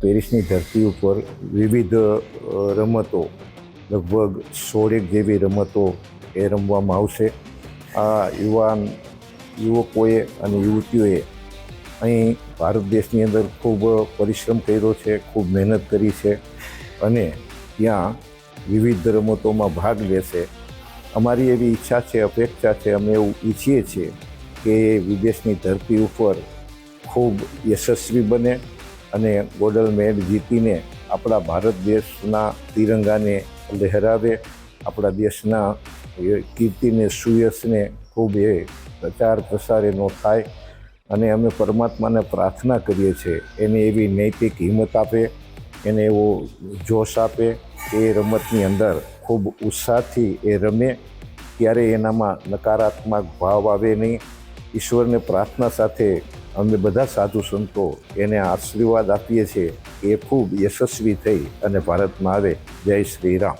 પેરિસની ધરતી ઉપર વિવિધ રમતો, લગભગ સોળેક જેવી રમતો એ રમવામાં આવશે. આ યુવાન યુવકોએ અને યુવતીઓએ અહીં ભારત દેશની અંદર ખૂબ પરિશ્રમ કર્યો છે, ખૂબ મહેનત કરી છે અને ત્યાં વિવિધ રમતોમાં ભાગ લેશે. અમારી એવી ઈચ્છા છે, અપેક્ષા છે, અમે એવું ઈચ્છીએ છીએ કે વિદેશની ધરતી ઉપર ખૂબ યશસ્વી બને અને ગોલ્ડન મેડ જીતીને આપણા ભારત દેશના તિરંગાને લહેરાવે, આપણા દેશના કીર્તિને સુયશને ખૂબ એ પ્રચાર પ્રસાર એનો થાય અને અમે પરમાત્માને પ્રાર્થના કરીએ છીએ. એને એવી નૈતિક હિંમત આપે, એને એવો જોશ આપે, એ રમતની અંદર ખૂબ ઉત્સાહથી એ રમે. ત્યારે એનામાં નકારાત્મક ભાવ આવે નહીં. ઈશ્વરને પ્રાર્થના સાથે અમે બધા સાધુ સંતો એને આશીર્વાદ આપીએ છીએ. એ ખૂબ યશસ્વી થઈ અને ભારતમાં આવે. જય શ્રી રામ.